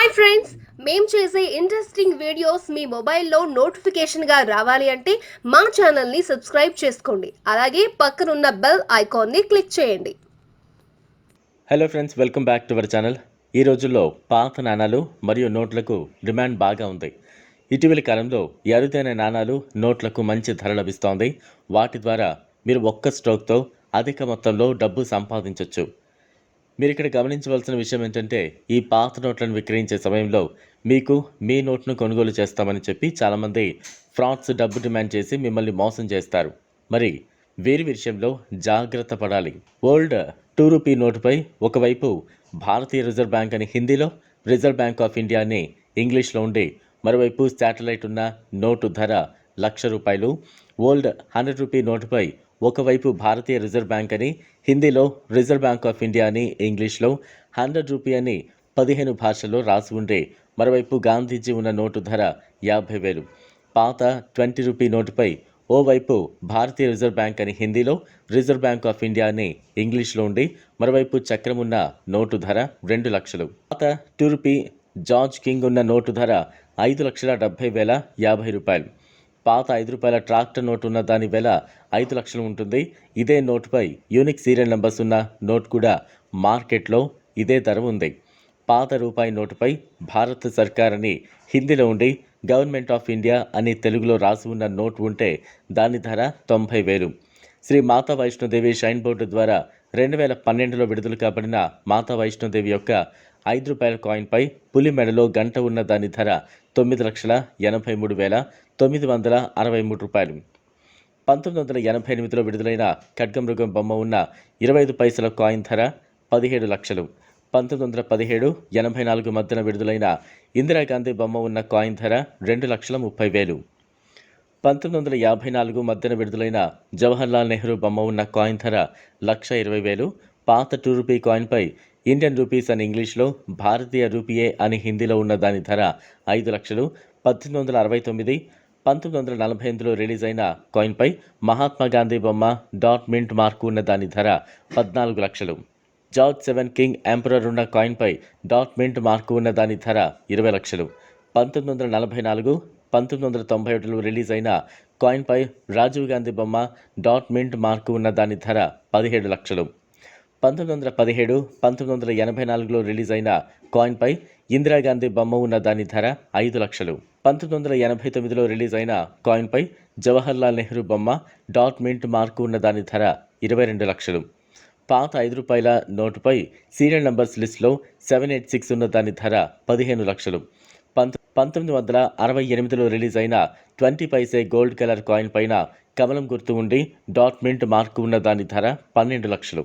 Hi friends మేము చేసే interesting videos మీ మొబైల్లో నోటిఫికేషన్గా రావాలి అంటే మా ఛానల్ని సబ్స్క్రైబ్ చేసుకోండి. అలాగే పక్కనున్న బెల్ ఐకాన్ని క్లిక్ చేయండి. Hello friends welcome back to our channel ఈ రోజుల్లో పాత నాణాలు మరియు నోట్లకు డిమాండ్ బాగా ఉంది. ఇటీవలి కాలంలో ఎరుదైన అరుదైన నాణాలు నోట్లకు మంచి ధర లభిస్తోంది. వాటి ద్వారా మీరు ఒక్క స్ట్రోక్తో అధిక మొత్తంలో డబ్బు సంపాదించవచ్చు మీరు ఇక్కడ గమనించవలసిన విషయం ఏంటంటే ఈ పాత నోట్లను విక్రయించే సమయంలో మీకు మీ నోట్ను కొనుగోలు చేస్తామని చెప్పి చాలామంది ఫ్రాడ్స్ డబ్బు డిమాండ్ చేసి మిమ్మల్ని మోసం చేస్తారు. మరి వీరి విషయంలో జాగ్రత్త పడాలి. ఓల్డ్ టూ రూపీ నోటుపై ఒకవైపు భారతీయ రిజర్వ్ బ్యాంక్ అని హిందీలో రిజర్వ్ బ్యాంక్ ఆఫ్ ఇండియా అని ఇంగ్లీష్లో ఉండి మరోవైపు శాటిలైట్ ఉన్న నోటు ధర లక్ష రూపాయలు ఓల్డ్ హండ్రెడ్ రూపీ నోటుపై ఒకవైపు భారతీయ రిజర్వ్ బ్యాంక్ అని హిందీలో రిజర్వ్ బ్యాంక్ ఆఫ్ ఇండియా అని ఇంగ్లీష్లో హండ్రెడ్ రూపీ అని పదిహేను భాషల్లో రాసి ఉండే మరోవైపు గాంధీజీ ఉన్న నోటు ధర యాభై వేలు. పాత ట్వంటీ రూపీ నోటుపై ఓవైపు భారతీయ రిజర్వ్ బ్యాంక్ అని హిందీలో రిజర్వ్ బ్యాంక్ ఆఫ్ ఇండియా అని ఇంగ్లీష్లో ఉండి మరోవైపు చక్రం ఉన్న నోటు ధర రెండు లక్షలు. పాత టూ రూపీ జార్జ్ కింగ్ ఉన్న నోటు ధర ఐదు లక్షల డెబ్బై వేల యాభై రూపాయలు. పాత ఐదు రూపాయల ట్రాక్టర్ నోటు ఉన్న దాని వెల ఐదు లక్షలు ఉంటుంది. ఇదే నోటుపై యూనిక్ సీరియల్ నెంబర్స్ ఉన్న నోట్ కూడా మార్కెట్లో ఇదే ధర ఉంది. పాత రూపాయి నోటుపై భారత సర్కార్ అని హిందీలో ఉండి గవర్నమెంట్ ఆఫ్ ఇండియా అని తెలుగులో రాసి ఉన్న నోట్ ఉంటే దాని ధర తొంభై వేలు. శ్రీ మాతా వైష్ణోదేవి షైన్ బోర్డు ద్వారా రెండు వేల పన్నెండులో విడుదల కాబడిన మాతా వైష్ణోదేవి యొక్క ఐదు రూపాయల కాయిన్పై పులి మెడలో గంట ఉన్న దాని ధర తొమ్మిది లక్షల ఎనభై మూడు వేల తొమ్మిది వందల అరవై మూడు రూపాయలు. పంతొమ్మిది వందల ఎనభై ఎనిమిదిలో విడుదలైన ఖడ్గమృగం బొమ్మ ఉన్న ఇరవై ఐదు పైసల కాయిన్ ధర పదిహేడు లక్షలు. పంతొమ్మిది వందల పదిహేడు ఎనభై నాలుగు మధ్యన విడుదలైన ఇందిరాగాంధీ బొమ్మ ఉన్న కాయిన్ ధర రెండు లక్షల ముప్పై వేలు. పంతొమ్మిది వందల యాభై నాలుగు మధ్యన విడుదలైన జవహర్లాల్ నెహ్రూ బొమ్మ ఉన్న కాయిన్ ధర లక్ష ఇరవై వేలు. పాత టూ రూపీ కాయిన్పై ఇండియన్ రూపీస్ అని ఇంగ్లీష్లో భారతీయ రూపీయే అని హిందీలో ఉన్న దాని ధర ఐదు లక్షలు. పద్దెనిమిది వందల అరవై తొమ్మిది పంతొమ్మిది వందల నలభై ఎనిమిదిలో రిలీజ్ అయిన కాయిన్పై మహాత్మా గాంధీ బొమ్మ డాట్ మింట్ మార్కు ఉన్న దాని ధర పద్నాలుగు లక్షలు. జార్జ్ సెవెన్ కింగ్ ఎంపరర్ ఉన్న కాయిన్పై డాట్ మింట్ మార్కు ఉన్న దాని ధర ఇరవై లక్షలు. పంతొమ్మిది వందల నలభై నాలుగు పంతొమ్మిది వందల తొంభై ఒకటిలో రిలీజ్ అయిన కాయిన్పై రాజీవ్ గాంధీ బొమ్మ డాట్ మింట్ మార్కు ఉన్న దాని ధర పదిహేడు లక్షలు. పంతొమ్మిది వందల పదిహేడు పంతొమ్మిది వందల ఎనభై నాలుగులో రిలీజ్ అయిన కాయిన్పై ఇందిరాగాంధీ బొమ్మ ఉన్న దాని ధర ఐదు లక్షలు. పంతొమ్మిది వందల ఎనభై తొమ్మిదిలో రిలీజ్ అయిన కాయిన్పై జవహర్లాల్ నెహ్రూ బొమ్మ డాట్ మింట్ మార్కు ఉన్న దాని ధర ఇరవై రెండు లక్షలు. పాత ఐదు రూపాయల నోటుపై సీరియల్ నంబర్స్ లిస్టులో సెవెన్ ఎయిట్ సిక్స్ ఉన్న దాని ధర పదిహేను లక్షలు. పంత పంతొమ్మిది వందల అరవై ఎనిమిదిలో రిలీజ్ అయిన twenty paise gold colour coin పైన కమలం గుర్తు ఉండి డాట్ మింట్ మార్కు ఉన్న దాని ధర పన్నెండు లక్షలు.